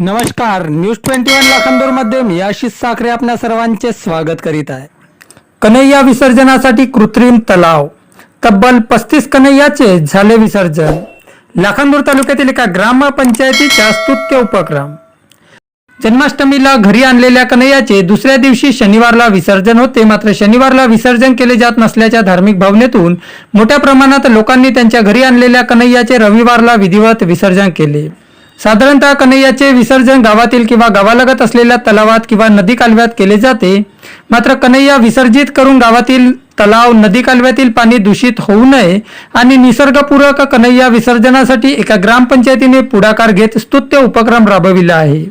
नमस्कार news twenty one लाखांदूरमध्ये मी आशिष साखरे आपल्या सर्वांचे स्वागत करीत आहे. कन्हैया विसर्जनासाठी कृत्रिम तलाव. तब्बल पस्तीस कन्हैयाचे झाले विसर्जन. लाखांदूर तालुक्यातील एका ग्रामपंचायतीचा स्तुत्य उपक्रम. जन्माष्टमीला घरी आणलेल्या कन्हैयाचे दुसऱ्या दिवशी शनिवारला विसर्जन होते. मात्र शनिवारला विसर्जन केले जात नसल्याच्या धार्मिक भावनेतून मोठ्या प्रमाणात लोकांनी त्यांच्या घरी आणलेल्या कन्हैयाचे रविवारला विधिवत विसर्जन केले. साधारणतः कन्हैयाचे विसर्जन गावातील किंवा गावालगत असलेल्या तलावात किंवा नदी कालव्यात केले जाते. मात्र कन्हैया विसर्जित करून गावातील तलाव नदी कालव्यातील पाणी दूषित होऊ नये आणि निसर्गपूरक कन्हैया विसर्जनासाठी एका ग्रामपंचायतीने पुढाकार घेत स्तुत्य उपक्रम राबविला आहे.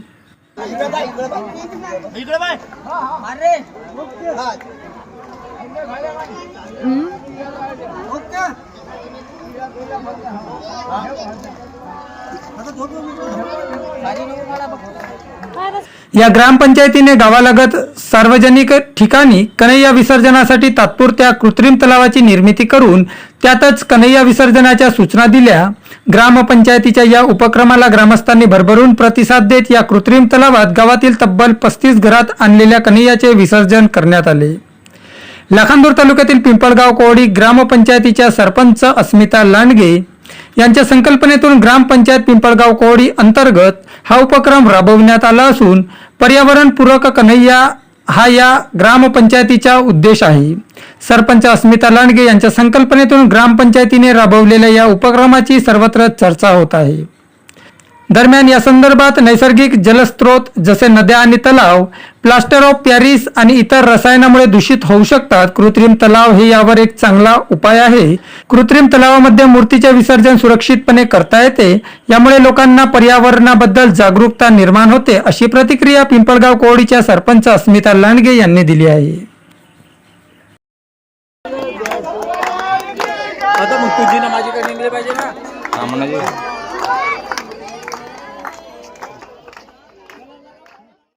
या ग्रामपंचायतीने गावालगत सार्वजनिक ठिकाणी कन्हैया विसर्जनासाठी तात्पुरत्या कृत्रिम तलावाची निर्मिती करून त्यातच कन्हैया विसर्जनाच्या सूचना दिल्या. ग्रामपंचायतीच्या या उपक्रमाला ग्रामस्थांनी भरभरून प्रतिसाद देत या कृत्रिम तलावात गावातील तब्बल पस्तीस घरात आणलेल्या कन्हैयाचे विसर्जन करण्यात आले. लाखांदूर तालुक्यातील पिंपळगाव कोवडी ग्रामपंचायतीच्या सरपंच अस्मिता लांडगे यांच्या संकल्पनेतून ग्रामपंचायत पिंपळगाव कोवडी अंतर्गत हा उपक्रम राबविण्यात आला असून पर्यावरणपूरक कन्हैया हा या ग्रामपंचायतीचा उद्देश आहे. सरपंच अस्मिता लांडगे यांच्या संकल्पनेतून ग्रामपंचायतीने राबवलेल्या या उपक्रमाची सर्वत्र चर्चा होत आहे. दरम्यान या संदर्भात नैसर्गिक जलस्रोत जसे नद्या आणि तलाव प्लास्टर ऑफ पॅरिस आणि इतर रसायनामुळे दूषित होऊ शकतात. कृत्रिम तलाव हे यावर एक चांगला उपाय आहे. कृत्रिम तलावामध्ये मूर्तीचे विसर्जन सुरक्षितपणे करता येते. यामुळे लोकांना पर्यावरणाबद्दल जागरूकता निर्माण होते अशी प्रतिक्रिया पिंपळगाव कोवडीच्या सरपंच अस्मिता लांडगे यांनी दिली आहे. आता मग तुझी ना माझी पाहिजे ना?